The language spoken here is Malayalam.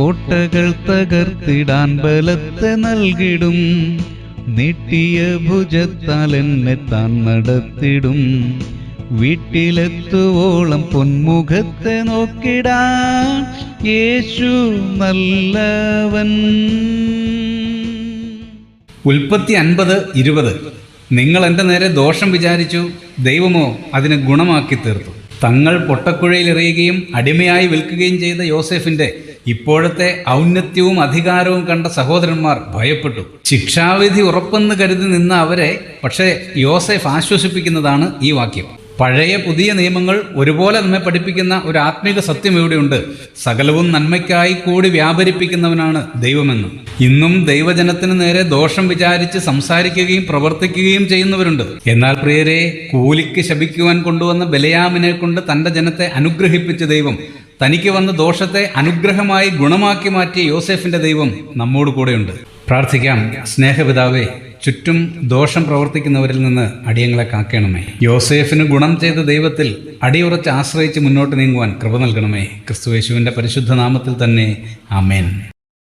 കോട്ടകൾ തകർത്തിടാൻ ബലത്തെ നൽകിടും. നീട്ടിയ ഭുജത്താൽ എന്നെ താൻ നടത്തിടും. വീട്ടിലെത്തുവോളം പൊന്മുഖത്തെ നോക്കിടാൻ യേശു നല്ലവൻ. ഉൽപ്പത്തി അൻപത് ഇരുപത്. നിങ്ങൾ എന്റെ നേരെ ദോഷം വിചാരിച്ചു ദൈവമോ അതിനെ ഗുണമാക്കി തീർത്തു. തങ്ങൾ പൊട്ടക്കുഴയിൽ എറിയുകയും അടിമയായി വിൽക്കുകയും ചെയ്ത യോസെഫിന്റെ ഇപ്പോഴത്തെ ഔന്നത്യവും അധികാരവും കണ്ട സഹോദരന്മാർ ഭയപ്പെട്ടു. ശിക്ഷാവിധി ഉറപ്പെന്ന് കരുതി നിന്ന അവരെ പക്ഷേ യോസെഫ് ആശ്വസിപ്പിക്കുന്നതാണ് ഈ വാക്യം. പഴയ പുതിയ നിയമങ്ങൾ ഒരുപോലെ നമ്മെ പഠിപ്പിക്കുന്ന ഒരു ആത്മീക സത്യം ഇവിടെയുണ്ട്. സകലവും നന്മയ്ക്കായി കൂടി വ്യാപരിപ്പിക്കുന്നവനാണ് ദൈവമെന്ന്. ഇന്നും ദൈവജനത്തിന് നേരെ ദോഷം വിചാരിച്ച് സംസാരിക്കുകയും പ്രവർത്തിക്കുകയും ചെയ്യുന്നവരുണ്ട്. എന്നാൽ പ്രിയരെ കൂലിക്ക് ശപിക്കുവാൻ കൊണ്ടുവന്ന ബലയാമിനെ കൊണ്ട് തന്റെ ജനത്തെ അനുഗ്രഹിപ്പിച്ച ദൈവം തനിക്ക് വന്ന ദോഷത്തെ അനുഗ്രഹമായി ഗുണമാക്കി മാറ്റിയ യോസെഫിന്റെ ദൈവം നമ്മോട് കൂടെയുണ്ട്. പ്രാർത്ഥിക്കാം. സ്നേഹപിതാവേ ചുറ്റും ദോഷം പ്രവർത്തിക്കുന്നവരിൽ നിന്ന് അടിയങ്ങളെ കാക്കണമേ. യോസേഫിന് ഗുണം ചെയ്ത ദൈവത്തിൽ അടിയുറച്ച് ആശ്രയിച്ച് മുന്നോട്ട് നീങ്ങുവാൻ കൃപ നൽകണമേ. ക്രിസ്തുയേശുവിന്റെ പരിശുദ്ധ നാമത്തിൽ തന്നെ. ആമേൻ.